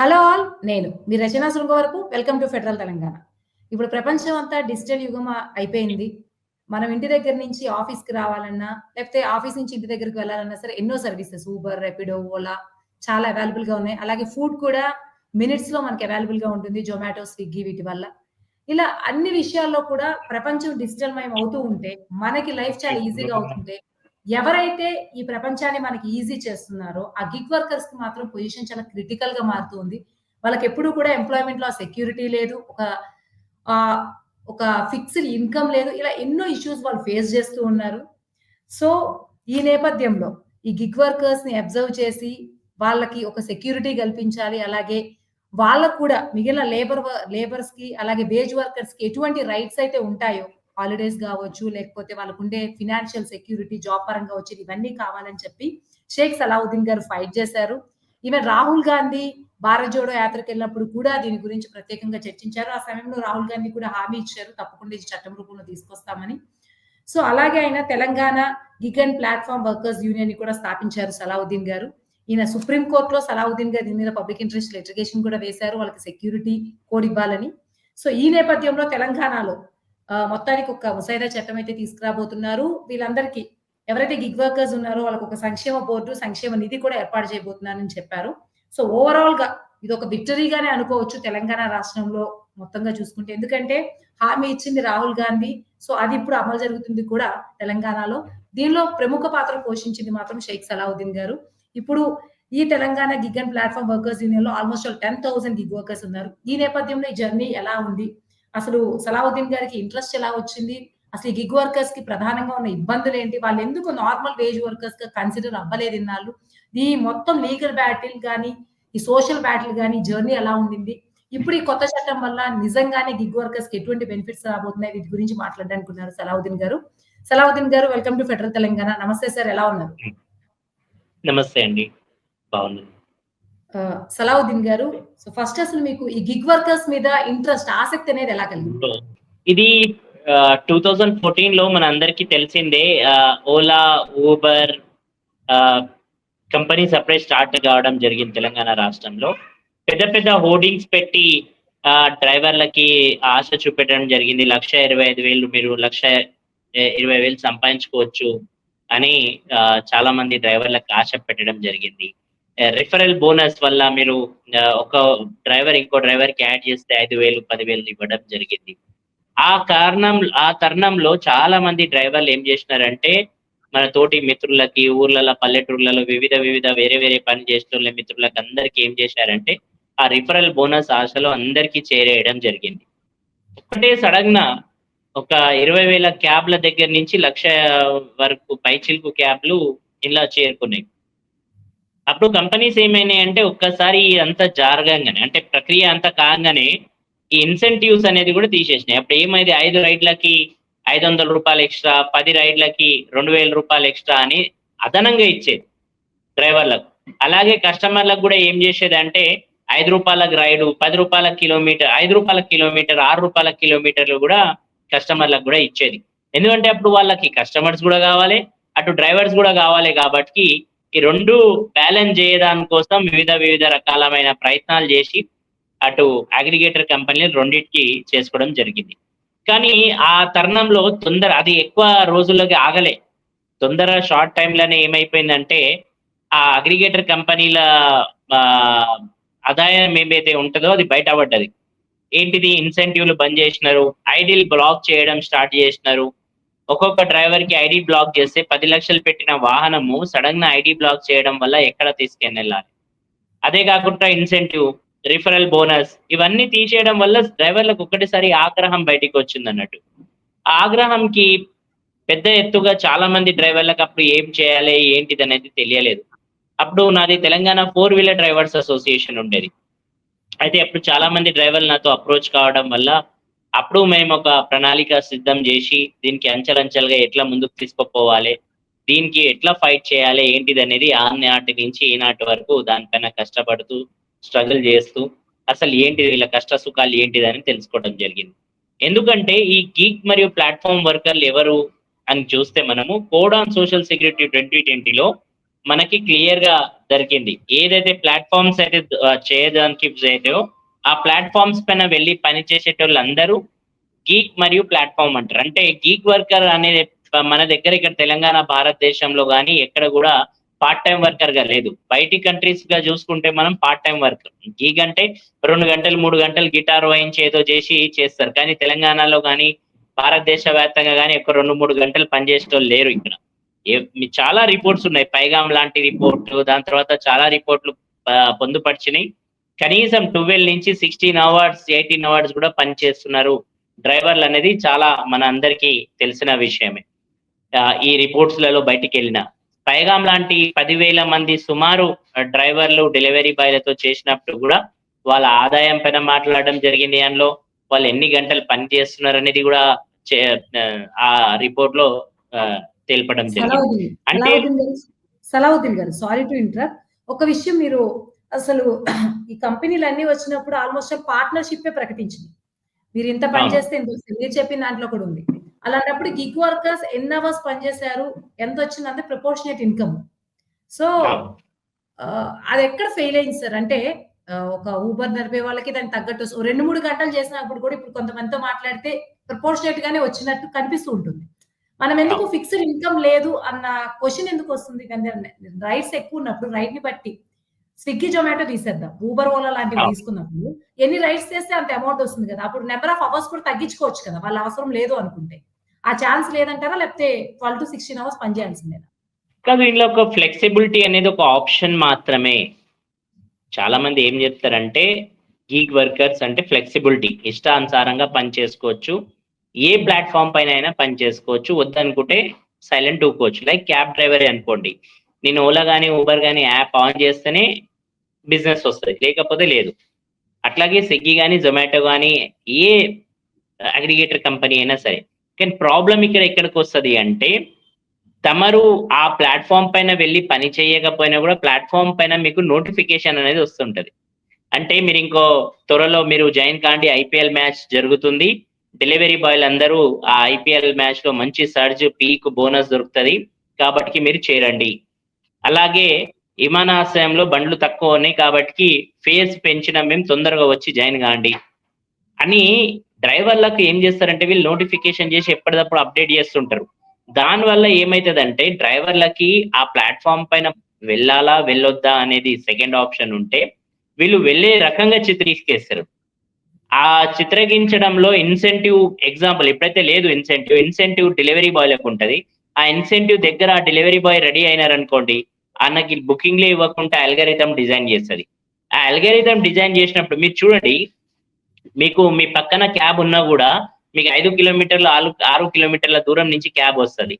Hello all నేను మీ రచనా శృంగ వరకు. Welcome to federal Telangana ఇప్పుడు ప్రపంచం అంతా డిజిటల్ యుగం అయిపోయింది. మనం ఇంటి దగ్గర నుంచి ఆఫీస్కి రావాలన్నా లేకపోతే ఆఫీస్ నుంచి ఇంటి దగ్గరికి వెళ్ళాలన్నా సరే ఎన్నో సర్వీసెస్ ఊబర్ రెపిడో ఓలా చాలా అవైలబుల్గా ఉన్నాయి. అలాగే ఫుడ్ కూడా మినిట్స్లో మనకి అవైలబుల్గా ఉంటుంది జొమాటో స్విగ్గీ వీటి వల్ల. ఇలా అన్ని విషయాల్లో కూడా ప్రపంచం డిజిటల్ మయం అవుతూ ఉంటే మనకి లైఫ్ చాలా ఈజీగా అవుతుంటే ఎవరైతే ఈ ప్రపంచాన్ని మనకి ఈజీ చేస్తున్నారో ఆ గిగ్ వర్కర్స్కి మాత్రం పొజిషన్ చాలా క్రిటికల్గా మారుతుంది వాళ్ళకి ఎప్పుడు కూడా ఎంప్లాయ్మెంట్లో సెక్యూరిటీ లేదు ఒక ఒక ఫిక్స్డ్ ఇన్కమ్ లేదు ఇలా ఎన్నో ఇష్యూస్ వాళ్ళు ఫేస్ చేస్తూ ఉన్నారు. సో ఈ నేపథ్యంలో ఈ గిగ్ వర్కర్స్ని అబ్జర్వ్ చేసి వాళ్ళకి ఒక సెక్యూరిటీ కల్పించాలి అలాగే వాళ్ళకు కూడా మిగిలిన లేబర్ లేబర్స్కి అలాగే వేజ్ వర్కర్స్కి ఎటువంటి రైట్స్ అయితే ఉంటాయో హాలిడేస్ కావచ్చు లేకపోతే వాళ్ళకు ఉండే ఫినాన్షియల్ సెక్యూరిటీ జాబ్ పరంగా వచ్చేది ఇవన్నీ కావాలని చెప్పి షేక్ సలావుద్దీన్ గారు ఫైట్ చేశారు. ఈవెన్ రాహుల్ గాంధీ భారత్ జోడో యాత్రకు వెళ్ళినప్పుడు కూడా దీని గురించి ప్రత్యేకంగా చర్చించారు. ఆ సమయంలో రాహుల్ గాంధీ కూడా హామీ ఇచ్చారు తప్పకుండా ఇది చట్టం రూపంలో తీసుకొస్తామని. సో అలాగే ఆయన Telangana gig and platform workers యూనియన్ని కూడా స్థాపించారు సలావుద్దీన్ గారు. ఈయన సుప్రీం కోర్టులో సలావుద్దీన్ గారు దీని మీద పబ్లిక్ ఇంట్రెస్ట్ లిటిగేషన్ కూడా వేశారు వాళ్ళకి సెక్యూరిటీ కోడ్ ఇవ్వాలని. సో ఈ నేపథ్యంలో తెలంగాణలో మొత్తానికి ఒక ముసాయిదా చట్టం అయితే తీసుకురాబోతున్నారు. వీళ్ళందరికీ ఎవరైతే గిగ్ వర్కర్స్ ఉన్నారో వాళ్ళకి ఒక సంక్షేమ బోర్డు సంక్షేమ నిధి కూడా ఏర్పాటు చేయబోతున్నారని చెప్పారు. సో ఓవరాల్గా ఇది ఒక విక్టరీగానే అనుకోవచ్చు తెలంగాణ రాష్ట్రంలో మొత్తంగా చూసుకుంటే. ఎందుకంటే హామీ ఇచ్చింది రాహుల్ గాంధీ. సో అది ఇప్పుడు అమలు జరుగుతుంది కూడా తెలంగాణలో. దీనిలో ప్రముఖ పాత్ర పోషించింది మాత్రం షేక్ సలావుద్దీన్ గారు. ఇప్పుడు ఈ Telangana gig and platform workers యూనియన్లో almost ten thousand gig workers ఉన్నారు. ఈ నేపథ్యంలో ఈ జర్నీ ఎలా ఉంది? అసలు సలావుద్దీన్ గారికి ఇంట్రెస్ట్ ఎలా వచ్చింది? అసలు గిగ్ వర్కర్స్కి ప్రధానంగా ఉన్న ఇబ్బందులు ఏంటి? వాళ్ళు ఎందుకు నార్మల్ వేజ్ వర్కర్స్గా కన్సిడర్ అవ్వలేదు ఇన్నాళ్ళు? ఈ మొత్తం లీగల్ బ్యాటిల్ కానీ ఈ సోషల్ బ్యాటిల్ కానీ జర్నీ ఎలా ఉండింది? ఇప్పుడు ఈ కొత్త చట్టం వల్ల నిజంగానే గిగ్ వర్కర్స్కి ఎటువంటి బెనిఫిట్స్ రాబోతున్నాయి? వీటి గురించి మాట్లాడడానికి ఉన్నారు సలావుద్దీన్ గారు. సలావుద్దీన్ గారు వెల్కమ్ టు ఫెడరల్ తెలంగాణ నమస్తే సార్ ఎలా ఉన్నారు? నమస్తే అండి. బాగున్నాను. సలావుద్దీన్ గారు సో ఫస్ట్ అసలు మీకు ఈ గిగ్ వర్కర్స్ మీద ఇంట్రెస్ట్ ఆసక్తి అనేది ఎలా కలిగింది? ఇది టూ థౌజండ్ ఫోర్టీన్లో మన అందరికీ తెలిసిందే ఓలా ఊబర్ కంపెనీస్ అప్పుడే స్టార్ట్ కావడం జరిగింది తెలంగాణ రాష్ట్రంలో. పెద్ద పెద్ద హోర్డింగ్స్ పెట్టి డ్రైవర్లకి ఆశ చూపెట్టడం జరిగింది. లక్ష ఇరవై ఐదు వేలు మీరు లక్ష ఇరవై వేలు సంపాదించుకోవచ్చు అని చాలా మంది డ్రైవర్లకు ఆశ పెట్టడం జరిగింది. రిఫరల్ బోనస్ వల్ల మీరు ఒక డ్రైవర్ ఇంకో డ్రైవర్కి యాడ్ చేస్తే ఐదు వేలు పదివేలు ఇవ్వడం జరిగింది. ఆ కారణం ఆ తరుణంలో చాలా మంది డ్రైవర్లు ఏం చేసినారంటే మన తోటి మిత్రులకి ఊర్లలో పల్లెటూర్లలో వివిధ వివిధ వేరే వేరే పని చేస్తున్న మిత్రులకు అందరికి ఏం చేశారంటే ఆ రిఫరల్ బోనస్ ఆశలో అందరికీ చేరేయడం జరిగింది. ఒకటే సడన్గా ఒక ఇరవై వేల క్యాబ్ల దగ్గర నుంచి లక్ష వరకు పైచిల్పు క్యాబ్లు ఇలా చేరుకున్నాయి. అప్పుడు కంపెనీస్ ఏమైనాయి అంటే ఒక్కసారి అంతా జరగంగానే అంటే ప్రక్రియ అంతా కాగానే ఈ ఇన్సెంటివ్స్ అనేది కూడా తీసేసినాయి. అప్పుడు ఏమైంది? ఐదు రైడ్లకి ఐదు వందల రూపాయలు ఎక్స్ట్రా పది రైడ్లకి రెండు వేల రూపాయలు ఎక్స్ట్రా అని అదనంగా ఇచ్చేది డ్రైవర్లకు. అలాగే కస్టమర్లకు కూడా ఏం చేసేది అంటే ఐదు రూపాయలకు రైడు పది రూపాయల కిలోమీటర్ ఐదు రూపాయల కిలోమీటర్ ఆరు రూపాయల కిలోమీటర్లు కూడా కస్టమర్లకు కూడా ఇచ్చేది. ఎందుకంటే అప్పుడు వాళ్ళకి కస్టమర్స్ కూడా కావాలి అటు డ్రైవర్స్ కూడా కావాలి కాబట్టి ఈ రెండు బ్యాలెన్స్ చేయడాని కోసం వివిధ వివిధ రకాలమైన ప్రయత్నాలు చేసి అటు అగ్రిగేటర్ కంపెనీలు రెండింటికి చేసుకోవడం జరిగింది. కానీ ఆ తరుణంలో తొందర అది ఎక్కువ రోజుల్లోకి ఆగలే. తొందర షార్ట్ టైంలోనే ఏమైపోయిందంటే ఆ అగ్రిగేటర్ కంపెనీల ఆదాయం ఏమైతే ఉంటుందో అది బయటపడ్డది. ఏంటిది? ఇన్సెంటివ్లు బంద్ చేసినారు. ఐడిల్ బ్లాక్ చేయడం స్టార్ట్ చేసినారు. ఒక్కొక్క డ్రైవర్కి ఐడి బ్లాక్ చేస్తే పది లక్షలు పెట్టిన వాహనము సడన్గా ఐడి బ్లాక్ చేయడం వల్ల ఎక్కడ తీసుకెళ్ళి వెళ్ళాలి అదే కాకుండా ఇన్సెంటివ్ రిఫరల్ బోనస్ ఇవన్నీ తీసేయడం వల్ల డ్రైవర్లకు ఒక్కటిసారి ఆగ్రహం బయటికి వచ్చింది అన్నట్టు. ఆ ఆగ్రహంకి పెద్ద ఎత్తుగా చాలా మంది డ్రైవర్లకు అప్పుడు ఏం చేయాలి ఏంటిది అనేది తెలియలేదు. అప్పుడు నాది Telangana four wheeler drivers association ఉండేది. అయితే అప్పుడు చాలా మంది డ్రైవర్లు నాతో అప్రోచ్ కావడం వల్ల అప్పుడు మేము ఒక ప్రణాళిక సిద్ధం చేసి దీనికి అంచెలంచెలుగా ఎట్లా ముందుకు తీసుకుపోవాలి దీనికి ఎట్లా ఫైట్ చేయాలి ఏంటిది అనేది ఆనాటి నుంచి ఈనాటి వరకు దానిపైన కష్టపడుతూ స్ట్రగుల్ చేస్తూ అసలు ఏంటిది వీళ్ళ కష్ట సుఖాలు ఏంటిది అని తెలుసుకోవడం జరిగింది. ఎందుకంటే ఈ గీక్ మరియు ప్లాట్ఫామ్ వర్కర్లు ఎవరు అని చూస్తే మనము code on social security twenty ట్వంటీలో మనకి క్లియర్గా దొరికింది. ఏదైతే ప్లాట్ఫామ్స్ అయితే చేయడానికి అయితే ఆ ప్లాట్ఫామ్స్ పైన వెళ్ళి పని చేసేటోళ్ళందరూ గీక్ మరియు ప్లాట్ఫామ్ అంటారు. అంటే గీక్ వర్కర్ అనేది మన దగ్గర ఇక్కడ తెలంగాణ భారతదేశంలో కానీ ఎక్కడ కూడా పార్ట్ టైం వర్కర్గా లేదు. బయటి కంట్రీస్గా చూసుకుంటే మనం పార్ట్ టైం వర్కర్ గీక్ అంటే రెండు గంటలు మూడు గంటలు గిటార్ వాయించి ఏదో చేసి చేస్తారు. కానీ తెలంగాణలో కానీ భారతదేశ వ్యాప్తంగా కానీ ఒక రెండు మూడు గంటలు పనిచేసేటోళ్ళు లేరు ఇక్కడ. చాలా రిపోర్ట్స్ ఉన్నాయి. పైగాం లాంటి రిపోర్ట్ దాని తర్వాత చాలా రిపోర్ట్లు పొందుపరిచినాయి. కనీసం ట్వెల్వ్ నుంచి సిక్స్టీన్ అవర్స్ ఎయిటీన్ అవర్స్ కూడా పనిచేస్తున్నారు. డ్రైవర్లు అనేది చాలా మన అందరికీ తెలిసిన విషయమే. ఈ రిపోర్ట్స్లలో బయటికి వెళ్ళిన పైగాం లాంటి పదివేల మంది సుమారు డ్రైవర్లు డెలివరీ బాయ్లతో చేసినప్పుడు కూడా వాళ్ళ ఆదాయం పైన మాట్లాడడం జరిగింది. అందులో వాళ్ళు ఎన్ని గంటలు పని చేస్తున్నారు అనేది కూడా ఆ రిపోర్ట్లో తెలపడం జరిగింది. అంటే సలావుద్దీన్ గారు సలావుద్దీన్ గారు సారీ టు ఇంటరప్ట్. ఒక విషయం మీరు అసలు ఈ కంపెనీలు అన్ని వచ్చినప్పుడు ఆల్మోస్ట్ పార్ట్నర్షిప్ ప్రకటించింది. మీరు ఇంత పని. చేస్తే ఇంత వస్తుంది. మీరు చెప్పిన దాంట్లో కూడా ఉంది. అలాంటప్పుడు గిగ్ వర్కర్స్ ఎన్ని అవర్స్ పనిచేశారు ఎంత వచ్చిందంటే ప్రపోర్షనేట్ ఇన్కమ్. సో అది ఎక్కడ ఫెయిల్ అయింది సార్? అంటే ఒక ఊబర్ నడిపే వాళ్ళకి దానికి తగ్గట్టు రెండు మూడు గంటలు చేసినప్పుడు కూడా ఇప్పుడు కొంతమందితో మాట్లాడితే ప్రపోర్షనేట్ గానే వచ్చినట్టు కనిపిస్తూ ఉంటుంది. మనం ఎందుకు ఫిక్స్డ్ ఇన్కమ్ లేదు అన్న క్వశ్చన్ ఎందుకు వస్తుంది? కానీ రైట్స్ ఎక్కువ ఉన్నప్పుడు రైట్ని బట్టి. స్విగ్గీ జొమాటో తీసేద్దాం. ఊబర్ ఓలా లాంటివి. తీసుకున్నప్పుడు ఎన్ని రైట్స్ చేస్తే అంత అమౌంట్ వస్తుంది కదా. అప్పుడు నెంబర్ ఆఫ్ అవర్స్ కూడా తగ్గించుకోవచ్చు కదా. వాళ్ళ అవసరం లేదు అనుకుంటే. ఆ ఛాన్స్ లేదంటారా? లేకపోతే ట్వెల్వ్ టు సిక్స్టీన్ అవర్స్ పనిచేయాల్సిందేనా కాదు ఇందులో ఒక ఫ్లెక్సిబిలిటీ అనేది ఒక ఆప్షన్ మాత్రమే. చాలా మంది ఏం చెప్తారంటే గీక్ వర్కర్స్ అంటే ఫ్లెక్సిబిలిటీ ఇష్టానుసారంగా పని చేసుకోవచ్చు. ఏ ప్లాట్ఫామ్ పైన అయినా పని చేసుకోవచ్చు. వద్దనుకుంటే సైలెంట్ ఊకోవచ్చు లైక్ క్యాబ్ డ్రైవర్ అనుకోండి. నేను ఓలా కానీ ఊబర్ కానీ యాప్ ఆన్ చేస్తేనే బిజినెస్ వస్తుంది. లేకపోతే లేదు. అట్లాగే స్విగ్గీ కానీ జొమాటో కానీ ఏ అగ్రిగేటర్ కంపెనీ అయినా సరే. కానీ ప్రాబ్లం ఇక్కడ ఎక్కడికి వస్తుంది అంటే తమరు ఆ ప్లాట్ఫామ్ పైన వెళ్ళి పని చేయకపోయినా కూడా ప్లాట్ఫామ్ పైన మీకు నోటిఫికేషన్ అనేది వస్తుంటది. అంటే మీరు ఇంకో త్వరలో మీరు జాయిన్ కాండి ఐపీఎల్ మ్యాచ్ జరుగుతుంది. డెలివరీ బాయ్లు అందరూ ఆ ఐపీఎల్ మ్యాచ్లో మంచి సర్జ్ పీక్ బోనస్ దొరుకుతుంది. కాబట్టి మీరు చేరండి. అలాగే విమానాశ్రయంలో బండ్లు తక్కువ ఉన్నాయి కాబట్టి ఫేస్ పెంచిన మేము తొందరగా వచ్చి జాయిన్ కాండి. అని డ్రైవర్లకు ఏం చేస్తారంటే వీళ్ళు నోటిఫికేషన్ చేసి ఎప్పటికప్పుడు అప్డేట్ చేస్తుంటారు. దానివల్ల ఏమైతుందంటే డ్రైవర్లకి ఆ ప్లాట్ఫామ్ పైన వెళ్ళాలా వెళ్ళొద్దా అనేది సెకండ్ ఆప్షన్ ఉంటే వీళ్ళు వెళ్ళే రకంగా చిత్రీకేస్తారు ఆ చిత్రగించడంలో ఇన్సెంటివ్ ఎగ్జాంపుల్ ఎప్పుడైతే లేదు ఇన్సెంటివ్ ఇన్సెంటివ్ డెలివరీ బాయ్లకు ఉంటుంది. ఆ ఇన్సెంటివ్ దగ్గర ఆ డెలివరీ బాయ్ రెడీ అయినారనుకోండి అన్నకి బుకింగ్లే ఇవ్వకుండా అల్గారిథం డిజైన్ చేస్తుంది. ఆ అల్గారిథం డిజైన్ చేసినప్పుడు మీరు చూడండి మీకు మీ పక్కన క్యాబ్ ఉన్నా కూడా మీకు ఐదు కిలోమీటర్ల ఆరు ఆరు కిలోమీటర్ల దూరం నుంచి క్యాబ్ వస్తుంది.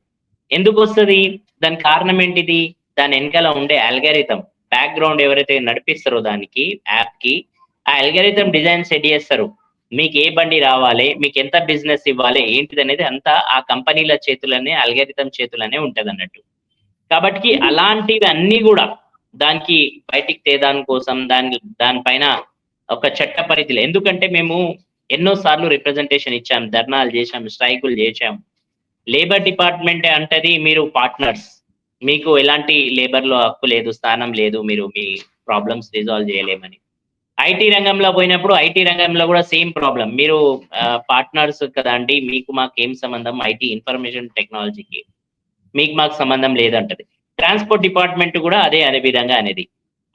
ఎందుకు వస్తుంది? దాని కారణం ఏంటిది? దాని వెనకాల ఉండే అల్గరిథం. బ్యాక్గ్రౌండ్ ఎవరైతే నడిపిస్తారో దానికి యాప్కి ఆ అల్గారిథం డిజైన్ సెట్ చేస్తారు. మీకు ఏ బండి రావాలి? మీకు ఎంత బిజినెస్ ఇవ్వాలి? ఏంటిది అనేది అంతా ఆ కంపెనీల చేతులనే అల్గారిథం చేతులనే ఉంటది అన్నట్టు కాబట్టి అలాంటివి అన్ని కూడా దానికి బయటికి తేదాని కోసం దాని దానిపైన ఒక చట్ట పరిధిలో. ఎందుకంటే మేము ఎన్నో సార్లు రిప్రజెంటేషన్ ఇచ్చాం ధర్నాలు చేశాం స్ట్రైకులు చేశాం. లేబర్ డిపార్ట్మెంట్ అంటది మీరు పార్ట్నర్స్ మీకు ఎలాంటి లేబర్లో హక్కు లేదు స్థానం లేదు మీరు మీ ప్రాబ్లమ్స్ రిజాల్వ్ చేయలేమని. ఐటీ రంగంలో పోయినప్పుడు ఐటీ రంగంలో కూడా సేమ్ ప్రాబ్లం మీరు పార్ట్నర్స్ కదా అండి మీకు మాకు ఏం సంబంధం ఐటీ ఇన్ఫర్మేషన్ టెక్నాలజీకి మీకు మాకు సంబంధం లేదంటది. ట్రాన్స్పోర్ట్ డిపార్ట్మెంట్ కూడా అదే అనే విధంగా అనేది.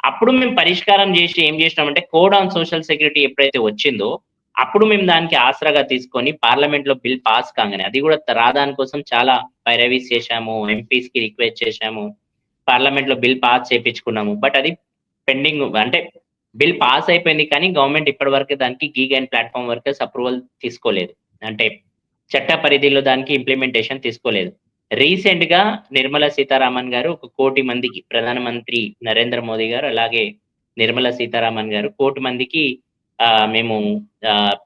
అప్పుడు మేము పరిష్కారం చేసి ఏం చేసినామంటే కోడ్ ఆన్ సోషల్ సెక్యూరిటీ ఎప్పుడైతే వచ్చిందో అప్పుడు మేము దానికి ఆసరాగా తీసుకొని పార్లమెంట్లో బిల్ పాస్ కాగానే అది కూడా రాదాని కోసం చాలా పైరవీస్ చేశాము ఎంపీస్కి రిక్వెస్ట్ చేశాము పార్లమెంట్లో బిల్ పాస్ చేపించుకున్నాము. బట్ అది పెండింగ్ అంటే బిల్ పాస్ అయిపోయింది కానీ గవర్నమెంట్ ఇప్పటి వరకు దానికి gig and platform workers approval తీసుకోలేదు. అంటే చట్ట పరిధిలో దానికి ఇంప్లిమెంటేషన్ తీసుకోలేదు. రీసెంట్గా నిర్మలా సీతారామన్ గారు ఒక కోటి మందికి ప్రధానమంత్రి నరేంద్ర మోదీ గారు అలాగే నిర్మలా సీతారామన్ గారు కోటి మందికి ఆ, మేము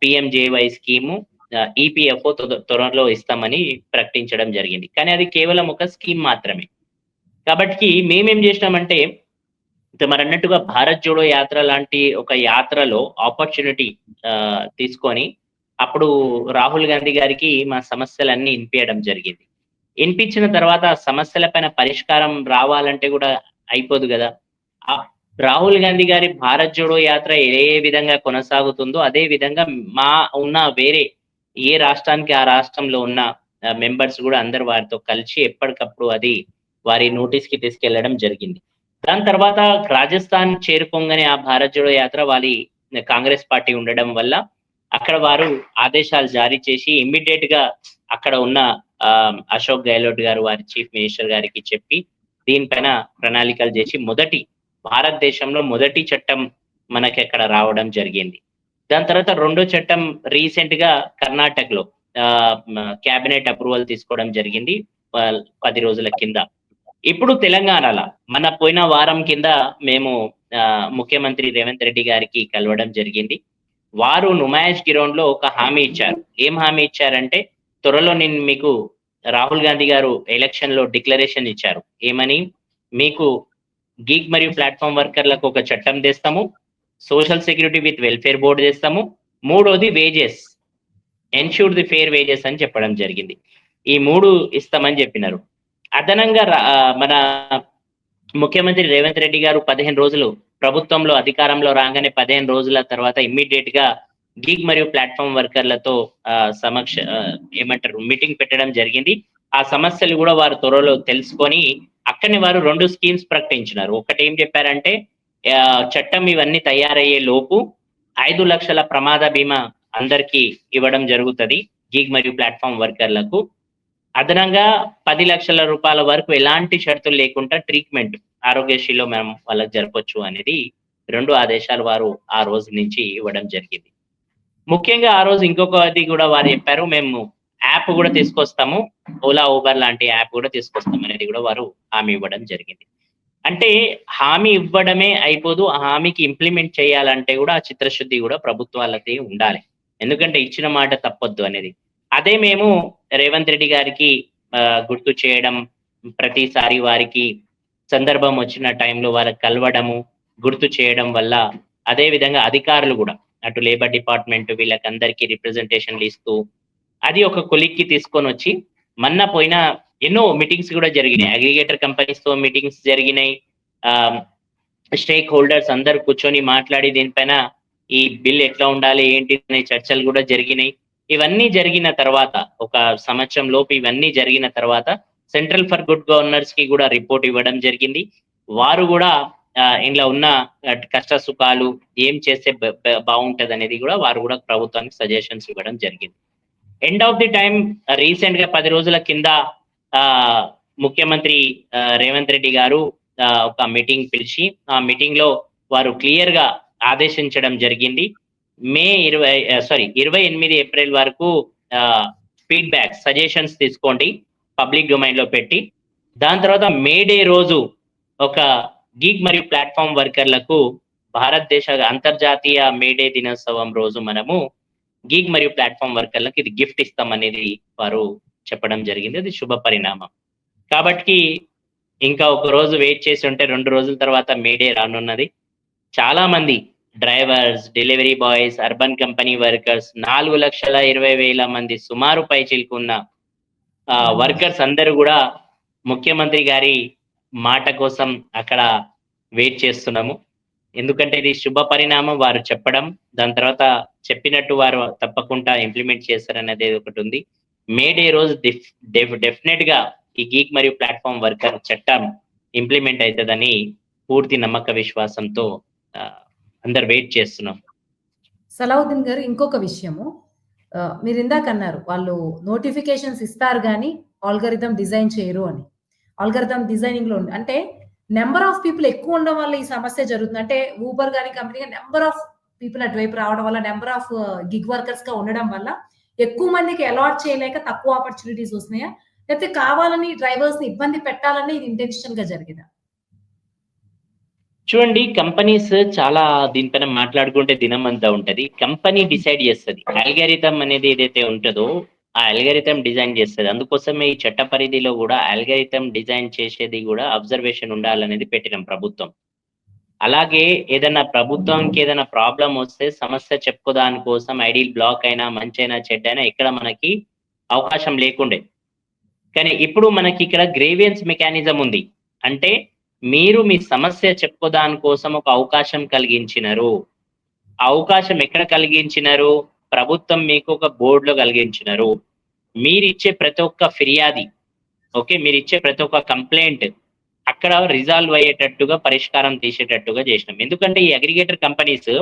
పిఎంజేవై స్కీము ఈపీఎఫ్ఓ త్వరలో ఇస్తామని ప్రకటించడం జరిగింది. కానీ అది కేవలం ఒక స్కీమ్ మాత్రమే. కాబట్టి మేమేం చేసినామంటే మరి అన్నట్టుగా భారత్ జోడో యాత్ర లాంటి ఒక యాత్రలో ఆపర్చునిటీ తీసుకొని అప్పుడు రాహుల్ గాంధీ గారికి మా సమస్యలన్నీ వినిపించడం జరిగింది. వినిపించిన తర్వాత సమస్యల పైన పరిష్కారం రావాలంటే కూడా అయిపోదు కదా. ఆ రాహుల్ గాంధీ గారి భారత్ జోడో యాత్ర ఏ విధంగా కొనసాగుతుందో అదే విధంగా మా ఉన్న వేరే ఏ రాష్ట్రానికి ఆ రాష్ట్రంలో ఉన్న మెంబర్స్ కూడా అందరు వారితో కలిసి ఎప్పటికప్పుడు అది వారి నోటీస్కి తీసుకెళ్ళడం జరిగింది. దాని తర్వాత రాజస్థాన్ చేరుకోగానే ఆ భారత్ జోడో యాత్ర వారి కాంగ్రెస్ పార్టీ ఉండడం వల్ల అక్కడ వారు ఆదేశాలు జారీ చేసి ఇమ్మీడియట్గా అక్కడ ఉన్న అశోక్ గెహ్లోట్ గారు వారి చీఫ్ మినిస్టర్ గారికి చెప్పి దీనిపైన ప్రణాళికలు చేసి మొదటి భారతదేశంలో మొదటి చట్టం మనకి అక్కడ రావడం జరిగింది. దాని తర్వాత రెండో చట్టం రీసెంట్గా కర్ణాటకలో క్యాబినెట్ అప్రూవల్ తీసుకోవడం జరిగింది పది రోజుల కింద. ఇప్పుడు తెలంగాణలో మన పోయిన వారం కింద మేము ఆ, ముఖ్యమంత్రి రేవంత్ రెడ్డి గారికి కలవడం జరిగింది. వారు నుమాయిష్ గ్రౌండ్లో ఒక హామీ ఇచ్చారు. ఏం హామీ ఇచ్చారంటే త్వరలో నేను మీకు రాహుల్ గాంధీ గారు ఎలక్షన్లో డిక్లరేషన్ ఇచ్చారు. ఏమని? మీకు గీక్ మరియు ప్లాట్ఫామ్ వర్కర్లకు ఒక చట్టం తెస్తాము. Social security with welfare board తెస్తాము. మూడోది wages ensure the fair wages అని చెప్పడం జరిగింది. ఈ మూడు ఇస్తామని చెప్పినారు. అదనంగా మన ముఖ్యమంత్రి రేవంత్ రెడ్డి గారు పదిహేను రోజులు ప్రభుత్వంలో అధికారంలో రాగానే పదిహేను రోజుల తర్వాత ఇమ్మీడియట్గా గిగ్ మరియు ప్లాట్ఫామ్ వర్కర్లతో సమక్ష ఏమంటారు మీటింగ్ పెట్టడం జరిగింది. ఆ సమస్యలు కూడా వారు త్వరలో తెలుసుకొని అక్కడనే వారు రెండు స్కీమ్స్ ప్రకటించినారు. ఒకటి ఏం చెప్పారంటే చట్టం ఇవన్నీ తయారయ్యే లోపు ఐదు లక్షల ప్రమాద బీమా అందరికీ ఇవ్వడం జరుగుతుంది గిగ్ మరియు ప్లాట్ఫామ్ వర్కర్లకు అదనంగా పది లక్షల రూపాయల వరకు ఎలాంటి షరతులు లేకుండా ట్రీట్మెంట్ ఆరోగ్యశ్రీలో మనం వాళ్ళకి జరపొచ్చు అనేది రెండు ఆదేశాలు వారు ఆ రోజు నుంచి ఇవ్వడం జరిగింది. ముఖ్యంగా ఆ రోజు ఇంకొకటి కూడా వారు చెప్పారు మేము యాప్ కూడా తీసుకొస్తాము. ఓలా ఊబర్ లాంటి యాప్ కూడా తీసుకొస్తాం అనేది కూడా వారు హామీ ఇవ్వడం జరిగింది. అంటే హామీ ఇవ్వడమే అయిపోదు ఆ హామీకి ఇంప్లిమెంట్ చేయాలంటే కూడా ఆ చిత్రశుద్ధి కూడా ప్రభుత్వాలకి ఉండాలి. ఎందుకంటే ఇచ్చిన మాట తప్పొద్దు అనేది. అదే మేము రేవంత్ రెడ్డి గారికి గుర్తు చేయడం ప్రతిసారి వారికి సందర్భం వచ్చిన టైంలో వారికి కలవడము గుర్తు చేయడం వల్ల అదే విధంగా అధికారులు కూడా అటు లేబర్ డిపార్ట్మెంట్ వీళ్ళకందరికీ రిప్రజెంటేషన్లు ఇస్తూ అది ఒక కొలిక్కి తీసుకొని వచ్చి మొన్న పోయిన ఎన్నో మీటింగ్స్ కూడా జరిగినాయి. అగ్రిగేటర్ కంపెనీస్తో మీటింగ్స్ జరిగినాయి. స్టేక్ హోల్డర్స్ అందరు కూర్చొని మాట్లాడి దీనిపైన ఈ బిల్ ఎట్లా ఉండాలి ఏంటి అనే చర్చలు కూడా జరిగినాయి. ఇవన్నీ జరిగిన తర్వాత ఒక సంవత్సరం లోపు ఇవన్నీ జరిగిన తర్వాత సెంట్రల్ ఫర్ గుడ్ గవర్నర్స్కి కూడా రిపోర్ట్ ఇవ్వడం జరిగింది. వారు కూడా ఇంట్లో ఇందులో ఉన్న కష్ట సుఖాలు ఏం చేస్తే బాగుంటది అనేది కూడా వారు కూడా ప్రభుత్వానికి సజెషన్స్ ఇవ్వడం జరిగింది. ఎండ్ ఆఫ్ ది టైం రీసెంట్గా పది రోజుల కింద ఆ ముఖ్యమంత్రి రేవంత్ రెడ్డి గారు ఒక మీటింగ్ పిలిచి ఆ మీటింగ్లో వారు క్లియర్గా ఆదేశించడం జరిగింది. మే ఇరవై సారీ ఇరవై ఎనిమిది ఏప్రిల్ వరకు ఫీడ్బ్యాక్ సజెషన్స్ తీసుకోండి పబ్లిక్ డొమైన్లో పెట్టి. దాని తర్వాత మే డే రోజు ఒక గీగ్ మరియు ప్లాట్ఫామ్ వర్కర్లకు భారతదేశ అంతర్జాతీయ మేడే దినోత్సవం రోజు మనము గీగ్ మరియు ప్లాట్ఫామ్ వర్కర్లకు ఇది గిఫ్ట్ ఇస్తాం అనేది వారు చెప్పడం జరిగింది. అది శుభ పరిణామం. కాబట్టి ఇంకా ఒక రోజు వెయిట్ చేసి ఉంటే రెండు రోజుల తర్వాత మేడే రానున్నది. చాలా మంది drivers delivery boys urban company workers నాలుగు లక్షల ఇరవై వేల మంది సుమారు పై పైచిలుకున్న వర్కర్స్ అందరూ కూడా ముఖ్యమంత్రి గారి మాట కోసం అక్కడ వెయిట్ చేస్తున్నాము. ఎందుకంటే ఇది శుభ పరిణామం వారు చెప్పడం దాని తర్వాత చెప్పినట్టు వారు తప్పకుండా ఇంప్లిమెంట్ చేస్తారనేది ఒకటి ఉంది. మే డే రోజు డెఫినెట్గా ఈ గీక్ మరియు ప్లాట్ఫామ్ వర్కర్ చట్టం ఇంప్లిమెంట్ అవుతుందని పూర్తి నమ్మక విశ్వాసంతో అందరు వెయిట్ చేస్తున్నాం. సలావుద్దీన్ గారు ఇంకొక విషయము. మీరు ఇందాక అన్నారు వాళ్ళు నోటిఫికేషన్స్ ఇస్తారు కానీ ఆల్గరిథం డిజైన్ చేయరు అని. ఆల్గరిథం డిజైనింగ్లో ఉంది అంటే నెంబర్ ఆఫ్ పీపుల్ ఎక్కువ ఉండడం వల్ల ఈ సమస్య జరుగుతుంది. అంటే ఊబర్ కానీ కంపెనీ నెంబర్ ఆఫ్ పీపుల్ అటువైపు రావడం వల్ల నెంబర్ ఆఫ్ గిగ్ వర్కర్స్గా ఉండడం వల్ల ఎక్కువ మందికి అలాట్ చేయలేక తక్కువ ఆపర్చునిటీస్ వస్తున్నాయా? లేకపోతే కావాలని డ్రైవర్స్ని ఇబ్బంది పెట్టాలని ఇది ఇంటెన్షన్గా జరిగిందా? చూడండి కంపెనీస్ చాలా దీనిపైన మాట్లాడుకుంటే దినం అంతా ఉంటది. కంపెనీ డిసైడ్ చేస్తుంది. అల్గారిథం అనేది ఏదైతే ఉంటుందో ఆ అల్గరిథం డిజైన్ చేస్తుంది. అందుకోసమే ఈ చట్ట పరిధిలో కూడా అల్గరిథం డిజైన్ చేసేది కూడా అబ్జర్వేషన్ ఉండాలనేది పెట్టినాం ప్రభుత్వం. అలాగే ఏదైనా ప్రభుత్వంకి ఏదైనా ప్రాబ్లం వస్తే సమస్య చెప్పుకోదాని కోసం ఐడియల్ బ్లాక్ అయినా మంచైనా చెడ్డైనా ఇక్కడ మనకి అవకాశం లేకుండే. కానీ ఇప్పుడు మనకి ఇక్కడ గ్రేవియన్స్ మెకానిజం ఉంది. అంటే మీరు మీ సమస్య చెప్పుకోదాని కోసం ఒక అవకాశం కలిగించినారు. ఆ అవకాశం ఎక్కడ కలిగించినారు? ప్రభుత్వం మీకు ఒక బోర్డులో కలిగించినారు. మీరు ఇచ్చే ప్రతి ఒక్క ఫిర్యాది ఓకే మీరు ఇచ్చే ప్రతి ఒక్క కంప్లైంట్ అక్కడ రిజాల్వ్ అయ్యేటట్టుగా పరిష్కారం తీసేటట్టుగా చేసినాం. ఎందుకంటే ఈ అగ్రిగేటర్ కంపెనీస్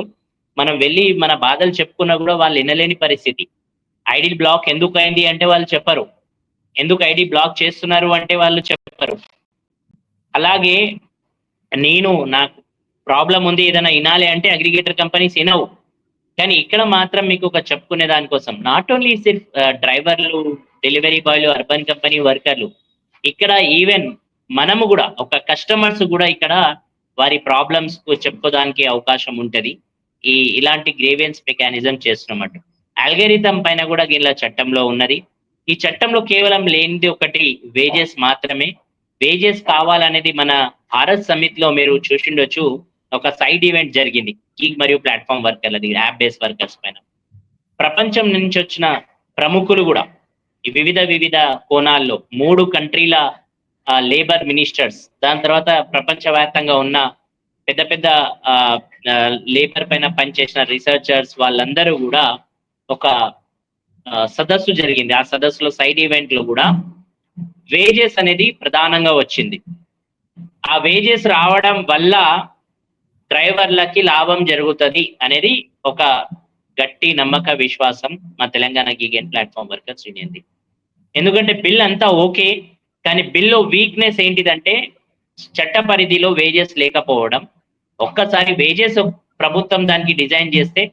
మనం వెళ్ళి మన బాధలు చెప్పుకున్నా కూడా వాళ్ళు వినలేని పరిస్థితి. ఐడి బ్లాక్ ఎందుకు అయింది అంటే వాళ్ళు చెప్పరు. ఎందుకు ఐడి బ్లాక్ చేస్తున్నారు అంటే వాళ్ళు చెప్పరు. అలాగే నేను నాకు ప్రాబ్లం ఉంది ఏదైనా వినాలి అంటే అగ్రిగేటర్ కంపెనీస్ వినవు. కానీ ఇక్కడ మాత్రం మీకు ఒక చెప్పుకునే దానికోసం నాట్ ఓన్లీ సిర్ఫ్ డ్రైవర్లు డెలివరీ బాయ్లు అర్బన్ కంపెనీ వర్కర్లు ఇక్కడ ఈవెన్ మనము కూడా ఒక కస్టమర్స్ కూడా ఇక్కడ వారి ప్రాబ్లమ్స్కు చెప్పుకోవడానికి అవకాశం ఉంటది. ఈ ఇలాంటి గ్రేవియన్స్ మెకానిజం చేస్తున్నమాట. అల్గరిథం పైన కూడా ఇలా చట్టంలో ఉన్నది. ఈ చట్టంలో కేవలం లేనిది ఒకటి వేజెస్ మాత్రమే. వేజెస్ కావాలనేది మన భారత్ సమితిలో మీరు చూసిండొచ్చు. ఒక సైడ్ ఈవెంట్ జరిగింది. గీగ్ మరియు ప్లాట్ఫామ్ వర్కర్లది యాప్ బేస్ వర్కర్స్ పైన. ప్రపంచం నుంచి వచ్చిన ప్రముఖులు కూడా ఈ వివిధ వివిధ కోణాల్లో మూడు కంట్రీల లేబర్ మినిస్టర్స్ దాని తర్వాత ప్రపంచవ్యాప్తంగా ఉన్న పెద్ద పెద్ద లేబర్ పైన పనిచేసిన రీసెర్చర్స్ వాళ్ళందరూ కూడా ఒక సదస్సు జరిగింది. ఆ సదస్సులో సైడ్ ఈవెంట్లో కూడా వేజెస్ అనేది ప్రధానంగా వచ్చింది. ఆ వేజెస్ రావడం వల్ల డ్రైవర్లకి లాభం జరుగుతుంది అనేది ఒక గట్టి నమ్మక విశ్వాసం మా Telangana gig and platform workers యూనియన్ది ఎందుకంటే బిల్ అంతా ఓకే కానీ బిల్లో వీక్నెస్ ఏంటిదంటే చట్ట పరిధిలో వేజెస్ లేకపోవడం. ఒక్కసారి వేజెస్ ప్రభుత్వం దానికి డిజైన్ చేస్తే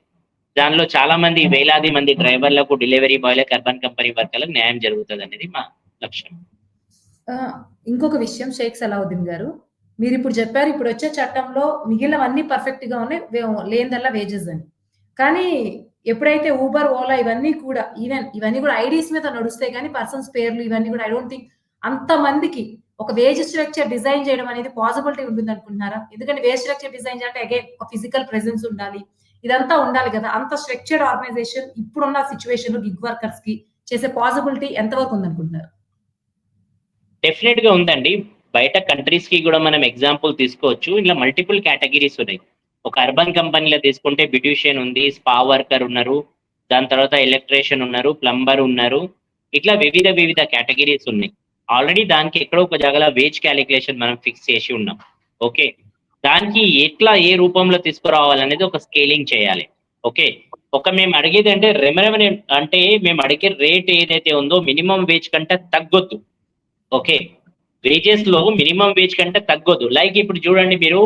దానిలో చాలా మంది వేలాది మంది డ్రైవర్లకు డెలివరీ బాయ్లకు అర్బన్ కంపెనీ వర్కర్లకు న్యాయం జరుగుతుంది అనేది మా లక్ష్యం. ఇంకొక విషయం షేక్ సలావుద్దీన్ గారు. మీరు ఇప్పుడు చెప్పారు ఇప్పుడు వచ్చే చట్టంలో మిగిలినవన్నీ పర్ఫెక్ట్గా ఉన్నాయి లేనిదల్లా వేజెస్ అని. కానీ ఎప్పుడైతే ఊబర్ ఓలా ఇవన్నీ కూడా ఈవెన్ ఇవన్నీ కూడా ఐడీస్ మీద నడుస్తాయి కానీ పర్సన్స్ పేర్లు ఇవన్నీ కూడా ఐ డోంట్ థింక్ అంత మందికి ఒక వేజ్ స్ట్రక్చర్ డిజైన్ చేయడం అనేది పాసిబిలిటీ ఉంటుంది అనుకుంటున్నారా? ఎందుకంటే వేజ్ స్ట్రక్చర్ డిజైన్ అంటే అగైన్ ఒక ఫిజికల్ ప్రెసెన్స్ ఉండాలి. ఇదంతా ఉండాలి కదా. అంత స్ట్రక్చర్డ్ ఆర్గనైజేషన్ ఇప్పుడున్న సిచ్యువేషన్ గిగ్ వర్కర్స్కి చేసే పాసిబిలిటీ ఎంతవరకు ఉందనుకుంటున్నారు? డెఫినెట్గా ఉందండి. బయట కంట్రీస్కి కూడా మనం ఎగ్జాంపుల్ తీసుకోవచ్చు. ఇలా మల్టిపుల్ కేటగిరీస్ ఉన్నాయి. ఒక అర్బన్ కంపెనీలో తీసుకుంటే బ్యూటిషియన్ ఉంది స్పా వర్కర్ ఉన్నారు దాని తర్వాత ఎలక్ట్రీషియన్ ఉన్నారు ప్లంబర్ ఉన్నారు. ఇట్లా వివిధ వివిధ కేటగిరీస్ ఉన్నాయి. ఆల్రెడీ దానికి ఎక్కడో ఒక జగల వేజ్ క్యాలిక్యులేషన్ మనం ఫిక్స్ చేసి ఉన్నాం. ఓకే? దానికి ఎట్లా ఏ రూపంలో తీసుకురావాలనేది ఒక స్కేలింగ్ చేయాలి. ఓకే? ఒక మేము అడిగేది అంటే రెమరెమన్ అంటే మేము అడిగే రేట్ ఏదైతే ఉందో మినిమం వేజ్ కంటే తగ్గొద్దు. ఓకే? వేజెస్లో మినిమం వేజ్ కంటే తగ్గొద్దు. లైక్ ఇప్పుడు చూడండి మీరు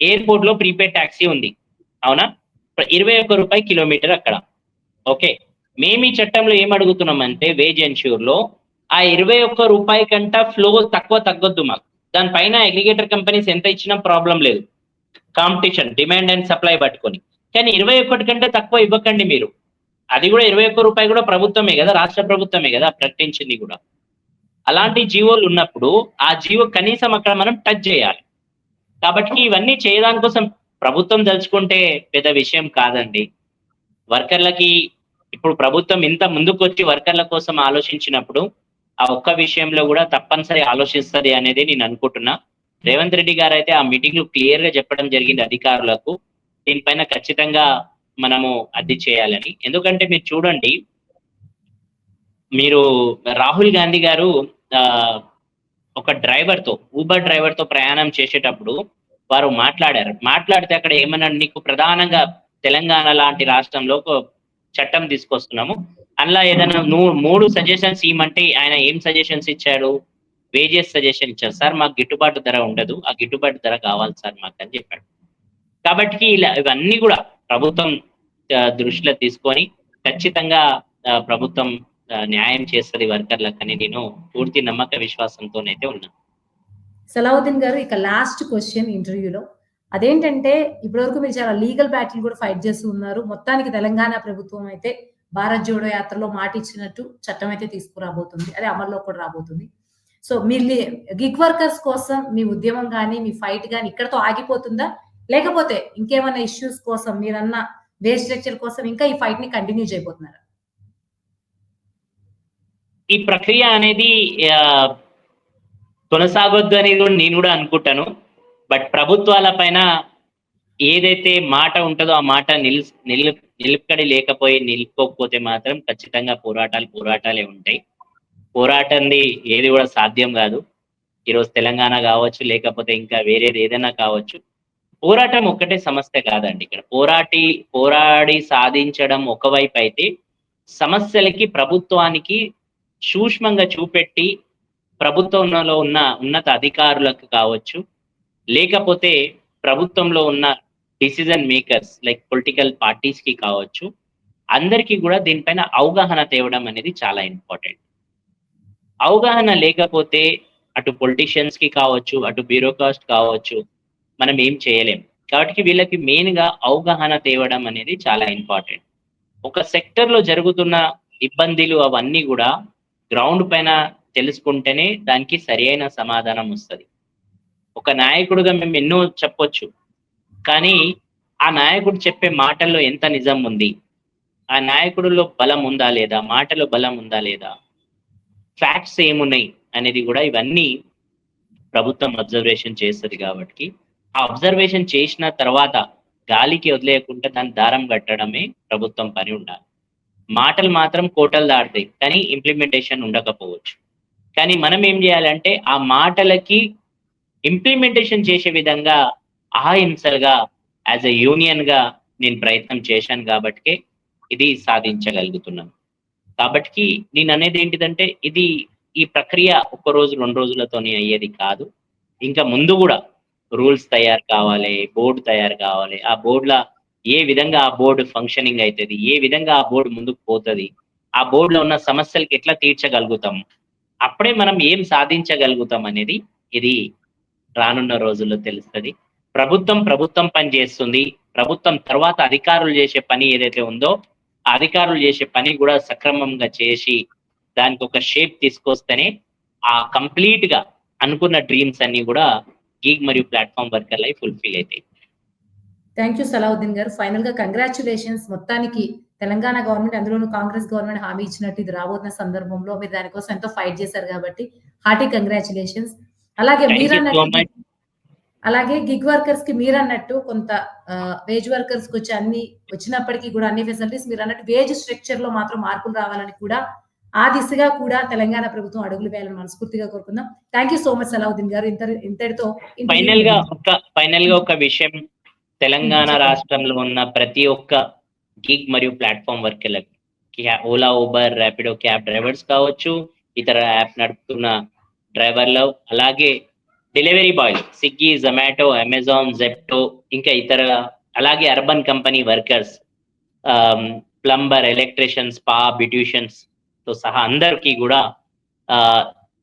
ఎయిర్పోర్ట్లో ప్రీపెయిడ్ ట్యాక్సీ ఉంది. అవునా? ఇరవై ఒక్క రూపాయి కిలోమీటర్ అక్కడ. ఓకే మేము ఈ చట్టంలో ఏం అడుగుతున్నామంటే వేజ్ ఎన్ష్యూర్లో ఆ ఇరవై ఒక్క రూపాయి కంటే ఫ్లో తక్కువ తగ్గొద్దు మాకు. దానిపైన అగ్రిగేటర్ కంపెనీస్ ఎంత ఇచ్చినా ప్రాబ్లం లేదు. కాంపిటీషన్ డిమాండ్ అండ్ సప్లై పట్టుకొని. కానీ ఇరవై ఒక్కటి కంటే తక్కువ ఇవ్వకండి మీరు. అది కూడా ఇరవై ఒక్క రూపాయి కూడా ప్రభుత్వమే కదా రాష్ట్ర ప్రభుత్వమే కదా ప్రకటించింది కూడా. అలాంటి జీవోలు ఉన్నప్పుడు ఆ జీవో కనీసం అక్కడ మనం టచ్ చేయాలి. కాబట్టి ఇవన్నీ చేయడానికి కోసం ప్రభుత్వం తలుచుకుంటే పెద్ద విషయం కాదండి. వర్కర్లకి ఇప్పుడు ప్రభుత్వం ఇంత ముందుకు వచ్చి వర్కర్ల కోసం ఆలోచించినప్పుడు ఆ ఒక్క విషయంలో కూడా తప్పనిసరి ఆలోచిస్తుంది అనేది నేను అనుకుంటున్నా. రేవంత్ రెడ్డి గారు అయితే ఆ మీటింగ్లో క్లియర్గా చెప్పడం జరిగింది అధికారులకు. దీనిపైన ఖచ్చితంగా మనము అది చేయాలని. ఎందుకంటే మీరు చూడండి మీరు రాహుల్ గాంధీ గారు ఒక డ్రైవర్తో ఊబర్ డ్రైవర్తో ప్రయాణం చేసేటప్పుడు వారు మాట్లాడారు. మాట్లాడితే అక్కడ ఏమన్నా నీకు ప్రధానంగా తెలంగాణ లాంటి రాష్ట్రంలో ఒక చట్టం తీసుకొస్తున్నాము. అందులో ఏదైనా నువ్వు మూడు సజెషన్స్ ఇవ్వమంటే ఆయన ఏం సజెషన్స్ ఇచ్చాడు? వేజెస్ సజెషన్ ఇచ్చారు సార్ మాకు గిట్టుబాటు ధర ఉండదు. ఆ గిట్టుబాటు ధర కావాలి సార్ మాకు అని చెప్పాడు. కాబట్టి ఇలా ఇవన్నీ కూడా ప్రభుత్వం దృష్టిలో తీసుకొని ఖచ్చితంగా ప్రభుత్వం న్యాయం చేస్తుంది వర్కర్లకు అని నేను పూర్తి నమ్మక విశ్వాసంతోనైతే ఉన్నాను సలావుద్దీన్ గారు ఇక లాస్ట్ క్వశ్చన్ ఇంటర్వ్యూలో అదేంటంటే ఇప్పటివరకు మీరు చాలా లీగల్ బ్యాటిల్ కూడా ఫైట్ చేస్తూ ఉన్నారు. మొత్తానికి తెలంగాణ ప్రభుత్వం అయితే భారత్ జోడో యాత్రలో మాట ఇచ్చినట్టు చట్టం అయితే తీసుకురాబోతుంది. అదే అమల్లో కూడా రాబోతుంది. సో మీ గిగ్ వర్కర్స్ కోసం మీ ఉద్యమం కానీ మీ ఫైట్ కానీ ఇక్కడతో ఆగిపోతుందా? లేకపోతే ఇంకేమైనా ఇష్యూస్ కోసం మీరన్న వేస్ట్ స్ట్రక్చర్ కోసం ఇంకా ఈ ఫైట్ని కంటిన్యూ చేయబోతున్నారా? ఈ ప్రక్రియ అనేది కొనసాగొద్దు అనేది కూడా నేను కూడా అనుకుంటాను. బట్ ప్రభుత్వాల పైన ఏదైతే మాట ఉంటుందో ఆ మాట నిల్ నిల్ నిలుపుకడి లేకపోయి నిలుపుకోకపోతే మాత్రం ఖచ్చితంగా పోరాటాలు పోరాటాలే ఉంటాయి. పోరాటంది ఏది కూడా సాధ్యం కాదు. ఈరోజు తెలంగాణ కావచ్చు లేకపోతే ఇంకా వేరేది ఏదైనా కావచ్చు. పోరాటం ఒక్కటే సమస్య కాదండి ఇక్కడ. పోరాటి పోరాడి సాధించడం ఒకవైపు అయితే సమస్యలకి ప్రభుత్వానికి సూక్ష్మంగా చూపెట్టి ప్రభుత్వంలో ఉన్న ఉన్నత అధికారులకు కావచ్చు లేకపోతే ప్రభుత్వంలో ఉన్న డిసిజన్ మేకర్స్ లైక్ పొలిటికల్ పార్టీస్కి కావచ్చు అందరికీ కూడా దీనిపైన అవగాహన తేవడం అనేది చాలా ఇంపార్టెంట్ అవగాహన లేకపోతే అటు పొలిటీషియన్స్కి కావచ్చు అటు బ్యూరోక్రాస్ట్ కావచ్చు మనం ఏం చేయలేం. కాబట్టి వీళ్ళకి మెయిన్గా అవగాహన తేవడం అనేది చాలా ఇంపార్టెంట్ ఒక సెక్టర్లో జరుగుతున్న ఇబ్బందులు అవన్నీ కూడా గ్రౌండ్ పైన తెలుసుకుంటేనే దానికి సరి అయిన సమాధానం వస్తుంది. ఒక నాయకుడుగా మేము ఎన్నో చెప్పొచ్చు కానీ ఆ నాయకుడు చెప్పే మాటల్లో ఎంత నిజం ఉంది? ఆ నాయకుడిలో బలం ఉందా లేదా? మాటలో బలం ఉందా లేదా? ఫ్యాక్ట్స్ ఏమున్నాయి అనేది కూడా ఇవన్నీ ప్రభుత్వం అబ్జర్వేషన్ చేస్తుంది కాబట్టి ఆ అబ్జర్వేషన్ చేసిన తర్వాత గాలికి వదిలేయకుండా దాన్ని దారం కట్టడమే ప్రభుత్వం పని ఉండాలి. మాటలు మాత్రం కోటలు దాడతాయి కానీ ఇంప్లిమెంటేషన్ ఉండకపోవచ్చు. కానీ మనం ఏం చేయాలంటే ఆ మాటలకి ఇంప్లిమెంటేషన్ చేసే విధంగా అహింసలుగా యాజ్ ఎ యూనియన్గా నేను ప్రయత్నం చేశాను కాబట్టి ఇది సాధించగలుగుతున్నాను. కాబట్టి నేను అనేది ఏంటిదంటే ఇది ఈ ప్రక్రియ ఒక్క రోజు రెండు రోజులతోనే అయ్యేది కాదు. ఇంకా ముందు కూడా రూల్స్ తయారు కావాలి బోర్డు తయారు కావాలి. ఆ బోర్డులో ఏ విధంగా ఆ బోర్డు ఫంక్షనింగ్ అవుతుంది ఏ విధంగా ఆ బోర్డు ముందుకు పోతుంది? ఆ బోర్డులో ఉన్న సమస్యలకి ఎట్లా తీర్చగలుగుతాం? అప్పుడే మనం ఏం సాధించగలుగుతాం అనేది ఇది రానున్న రోజుల్లో తెలుస్తుంది. ప్రభుత్వం ప్రభుత్వం పని చేస్తుంది. ప్రభుత్వం తర్వాత అధికారులు చేసే పని ఏదైతే ఉందో ఆ అధికారులు చేసే పని కూడా సక్రమంగా చేసి దానికి ఒక షేప్ తీసుకొస్తేనే ఆ కంప్లీట్గా అనుకున్న డ్రీమ్స్ అన్ని కూడా గీగ్ మరియు ప్లాట్ఫామ్ వర్కర్ లైఫ్ ఫుల్ఫిల్ అవుతాయి. థ్యాంక్ యూ సలావుద్దీన్ గారు. ఫైనల్గా కంగ్రాచులేషన్స్ మొత్తానికి తెలంగాణ గవర్నమెంట్ అందులోనూ కాంగ్రెస్ గవర్నమెంట్ హామీ ఇచ్చినట్టు ఇది రాబోతున్న సందర్భంలో మీరు దానికోసం ఎంతో ఫైట్ చేశారు కాబట్టి హార్టీ కంగ్రాచులేషన్స్ అలాగే. అలాగే గిగ్ వర్కర్స్కి మీరు అన్నట్టు కొంత వేజ్ వర్కర్స్కి వచ్చి అన్ని వచ్చినప్పటికీ కూడా అన్ని ఫెసిలిటీస్ మీరు అన్నట్టు వేజ్ స్ట్రక్చర్లో మాత్రం మార్పులు రావాలని కూడా ఆ దిశగా కూడా తెలంగాణ ప్రభుత్వం అడుగులు వేయాలని మనస్ఫూర్తిగా కోరుకుందాం. Thank you so much Salauddin గారు. ఇంత ఇంతటితో ఫైనల్గా ఒక ఫైనల్గా ఒక విషయం తెలంగాణ చెప్పండి. రాష్ట్రంలో ఉన్న ప్రతి ఒక్క గిగ్ మరియు platform వర్కర్లకి Ola Uber Rapido cab drivers కావచ్చు ఇతర యాప్ నడుపుతున్న డ్రైవర్లు అలాగే delivery boy Swiggy Zomato Amazon Zepto ఇంకా ఇతర అలాగే urban company workers plumber electrician spa బ్యూటిషియన్స్తో సహా అందరికీ కూడా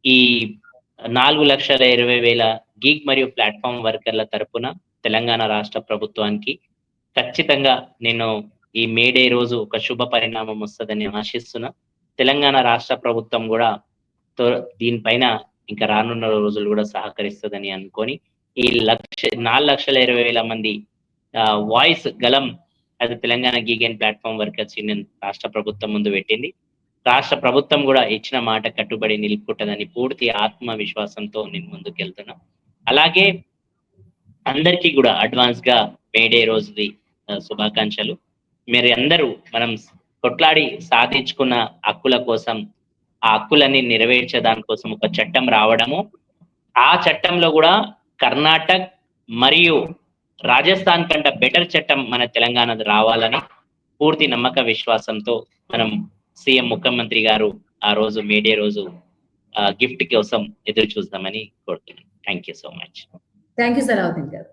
ఈ నాలుగు లక్షల ఇరవై వేల గీగ్ మరియు ప్లాట్ఫామ్ వర్కర్ల తరపున తెలంగాణ రాష్ట్ర ప్రభుత్వానికి ఖచ్చితంగా నేను ఈ మేడే రోజు ఒక శుభ పరిణామం వస్తుందని ఆశిస్తున్నా. తెలంగాణ రాష్ట్ర ప్రభుత్వం కూడా తో- దీనిపైన ఇంకా రానున్న రోజులు కూడా సహకరిస్తుందని అనుకొని ఈ లక్ష నాలుగు లక్షల ఇరవై వేల మంది వాయిస్ గలం అది Telangana gig platform workers union రాష్ట్ర ప్రభుత్వం ముందు పెట్టింది. రాష్ట్ర ప్రభుత్వం కూడా ఇచ్చిన మాట కట్టుబడి నిలుపుకుంటుందని పూర్తి ఆత్మవిశ్వాసంతో నేను ముందుకెళ్తున్నా. అలాగే అందరికీ కూడా అడ్వాన్స్గా మేడే రోజుది శుభాకాంక్షలు. మీరు అందరూ మనం కొట్లాడి సాధించుకున్న హక్కుల కోసం ఆ హక్కులన్నీ నెరవేర్చే దానికోసం ఒక చట్టం రావడము. ఆ చట్టంలో కూడా కర్ణాటక మరియు రాజస్థాన్ కంటే బెటర్ చట్టం మన తెలంగాణది రావాలని పూర్తి నమ్మక విశ్వాసంతో మనం సీఎం ముఖ్యమంత్రి గారు ఆ రోజు మేడే రోజు గిఫ్ట్ కోసం ఎదురు చూద్దామని కోరుతున్నాను thank you so much thank you Salauddin గారు